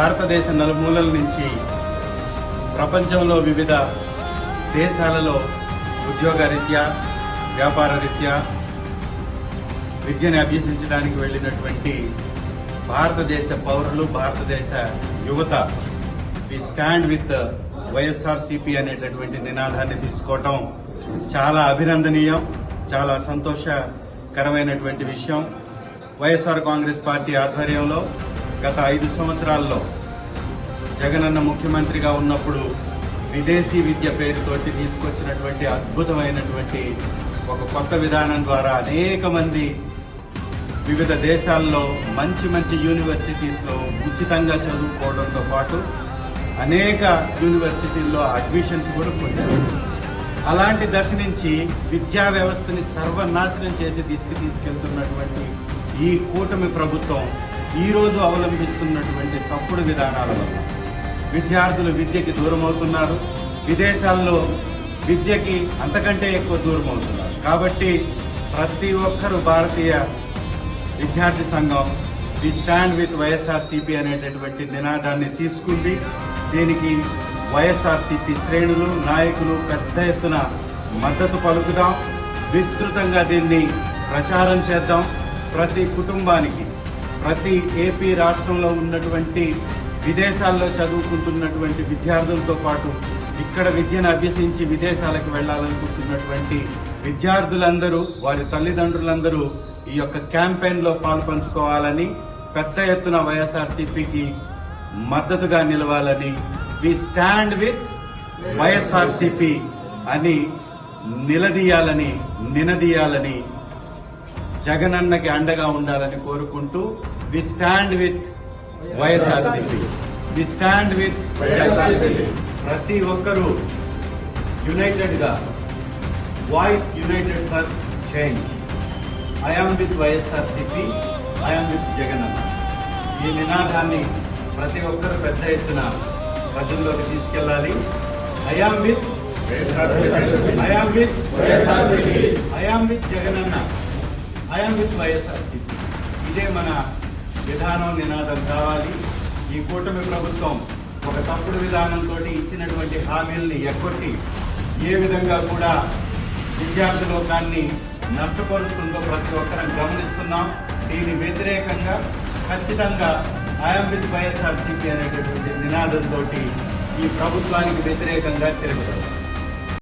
భారతదేశ నలుమూలల నుంచి ప్రపంచంలో వివిధ దేశాలలో ఉద్యోగరీత్యా వ్యాపార రీత్యా విద్యను అభ్యసించడానికి వెళ్ళినటువంటి భారతదేశ పౌరులు భారతదేశ యువత వి స్టాండ్ విత్ వైఎస్ఆర్సిపి అనేటటువంటి నినాదాన్ని తీసుకోవటం చాలా అభినందనీయం చాలా సంతోషకరమైనటువంటి విషయం. వైఎస్ఆర్ కాంగ్రెస్ పార్టీ ఆధ్వర్యంలో గత ఐదు సంవత్సరాల్లో జగనన్న ముఖ్యమంత్రిగా ఉన్నప్పుడు విదేశీ విద్య పేరుతోటి తీసుకొచ్చినటువంటి అద్భుతమైనటువంటి ఒక కొత్త విధానం ద్వారా అనేక మంది వివిధ దేశాల్లో మంచి మంచి యూనివర్సిటీస్లో ఉచితంగా చదువుకోవడంతో పాటు అనేక యూనివర్సిటీల్లో అడ్మిషన్స్ కూడా పొందారు. అలాంటి దశ నుంచి విద్యా వ్యవస్థని సర్వనాశనం చేసి తీసుకు తీసుకెళ్తున్నటువంటి ఈ కూటమి ప్రభుత్వం ఈ రోజు అవలంబిస్తున్నటువంటి తప్పుడు విధానాల వల్ల విద్యార్థులు విద్యకి దూరం అవుతున్నారు విదేశాల్లో విద్యకి అంతకంటే ఎక్కువ దూరం అవుతున్నారు కాబట్టి ప్రతి ఒక్కరు భారతీయ విద్యార్థి సంఘం వి స్టాండ్ విత్ వైఎస్ఆర్సీపీ అనేటటువంటి నినాదాన్ని తీసుకుంది. దీనికి వైఎస్ఆర్సిపి శ్రేణులు నాయకులు పెద్ద ఎత్తున మద్దతు పలుకుదాం. విస్తృతంగా దీన్ని ప్రచారం చేద్దాం. ప్రతి కుటుంబానికి ప్రతి ఏపీ రాష్ట్రంలో ఉన్నటువంటి విదేశాల్లో చదువుకుంటున్నటువంటి విద్యార్థులతో పాటు ఇక్కడ విద్యను అభ్యసించి విదేశాలకు వెళ్ళాలనుకుంటున్నటువంటి విద్యార్థులందరూ వారి తల్లిదండ్రులందరూ ఈ యొక్క క్యాంపెయిన్లో పాల్పంచుకోవాలని పెద్ద ఎత్తున వైఎస్ఆర్సీపీకి మద్దతుగా నిలవాలని వి స్టాండ్ విత్ వైఎస్ఆర్సీపీ అని నిలదీయాలని నినదీయాలని జగనన్నకి అండగా ఉండాలని కోరుకుంటూ we stand with YSRCP. We stand with ప్రతి ఒక్కరూ యునైటెడ్గా voice united for change I am with YSRCP I am with Jagananna. ఈ నినాదాన్ని ప్రతి ఒక్కరు పెద్ద ఎత్తున ప్రజల్లోకి తీసుకెళ్ళాలి. I am with I am with I am with Jagananna. I'm with YSRCP ఇదే మన విధానం నినాదం కావాలి. ఈ కూటమి ప్రభుత్వం ఒక తప్పుడు విధానంతో ఇచ్చినటువంటి హామీల్ని ఎక్కొట్టి ఏ విధంగా కూడా విద్యార్థి లోకాన్ని నష్టపరుస్తుందో ప్రతి ఒక్కరం గమనిస్తున్నాం. దీని వ్యతిరేకంగా ఖచ్చితంగా ఐఎమ్ విత్ వైఎస్ఆర్సీపీ అనేటటువంటి నినాదంతో ఈ ప్రభుత్వానికి వ్యతిరేకంగా తిరుగుతుంది